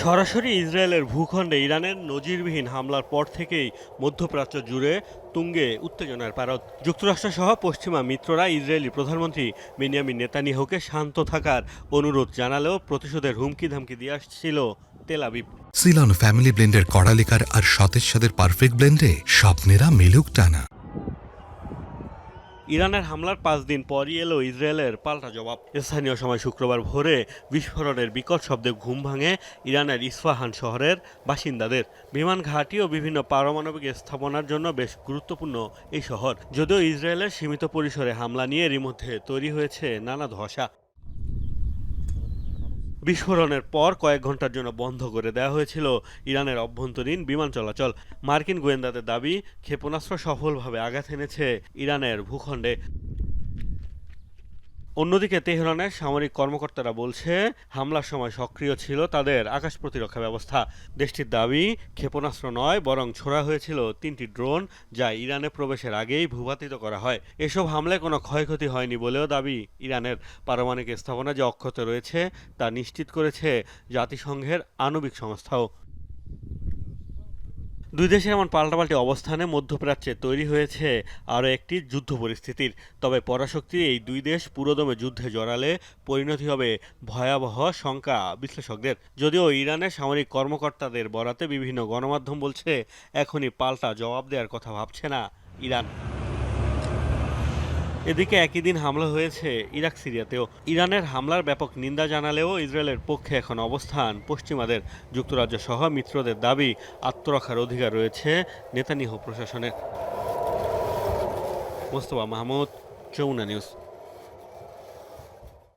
সরাসরি ইসরায়েলের ভূখণ্ডে ইরানের নজিরবিহীন হামলার পর থেকেই মধ্যপ্রাচ্য জুড়ে তুঙ্গে উত্তেজনার পারদ। যুক্তরাষ্ট্রসহ পশ্চিমা মিত্ররা ইসরায়েলি প্রধানমন্ত্রী বেনিয়ামিন নেতানিয়াহুকে শান্ত থাকার অনুরোধ জানালেও প্রতিশোধের হুমকি ধামকি দিয়ে আসছিল তেল আবিব। সিলন ফ্যামিলি ব্লেন্ডের কড়ালিকার আর সতেজ সাদের পারফেক্ট ব্লেন্ডে স্বপ্নেরা মেলুক টানা। ইরানের হামলার পাঁচ দিন পরই এলো ইসরায়েলের পাল্টা জবাব। স্থানীয় সময় শুক্রবার ভোরে বিস্ফোরণের বিকট শব্দে ঘুম ভাঙে ইরানের ইসফাহান শহরের বাসিন্দাদের। বিমান ঘাঁটি ও বিভিন্ন পারমাণবিক স্থাপনার জন্য বেশ গুরুত্বপূর্ণ এই শহর। যদিও ইসরায়েলের সীমিত পরিসরে হামলা নিয়ে এরই মধ্যে তৈরি হয়েছে নানা ধসা বিস্ফোরণের পর কয়েক ঘণ্টার জন্য বন্ধ করে দেওয়া হয়েছিল ইরানের অভ্যন্তরীণ বিমান চলাচল। মার্কিন গোয়েন্দাদের দাবি, ক্ষেপণাস্ত্র সফলভাবে আঘাত এনেছে ইরানের ভূখণ্ডে। অন্যদিকে তেহরানের সামরিক কর্মকর্তারা বলছে, হামলার সময় সক্রিয় ছিল তাদের আকাশ প্রতিরক্ষা ব্যবস্থা। দেশটির দাবি, ক্ষেপণাস্ত্র নয়, বরং ছোড়া হয়েছিল তিনটি ড্রোন যা ইরানে প্রবেশের আগেই ভূপাতিত করা হয়। এসব হামলায় কোনো ক্ষয়ক্ষতি হয়নি বলেও দাবি ইরানের পারমাণবিক স্থাপনা যে অক্ষত রয়েছে তা নিশ্চিত করেছে জাতিসংঘের আণবিক সংস্থাও। দুই দেশের এমন পাল্টাপাল্টি অবস্থানে মধ্যপ্রাচ্যে তৈরি হয়েছে আরও একটি যুদ্ধ পরিস্থিতির। তবে পরাশক্তি এই দুই দেশ পুরোদমে যুদ্ধে জড়ালে পরিণতি হবে ভয়াবহ শঙ্কা বিশ্লেষকদের। যদিও ইরানের সামরিক কর্মকর্তাদের বরাতে বিভিন্ন গণমাধ্যম বলছে, এখনই পাল্টা জবাব দেওয়ার কথা ভাবছে না ইরান। এদিকে একই দিন হামলা হয়েছে ইরাক, সিরিয়াতেও। ইরানের হামলার ব্যাপক নিন্দা জানালেও ইসরায়েলের পক্ষে এখন অবস্থান পশ্চিমাদের। যুক্তরাজ্য সহ মিত্রদের দাবি আত্মরক্ষার অধিকার রয়েছে নেতানিহ প্রশাসনের। মোস্তফা মাহমুদ, যমুনা নিউজ।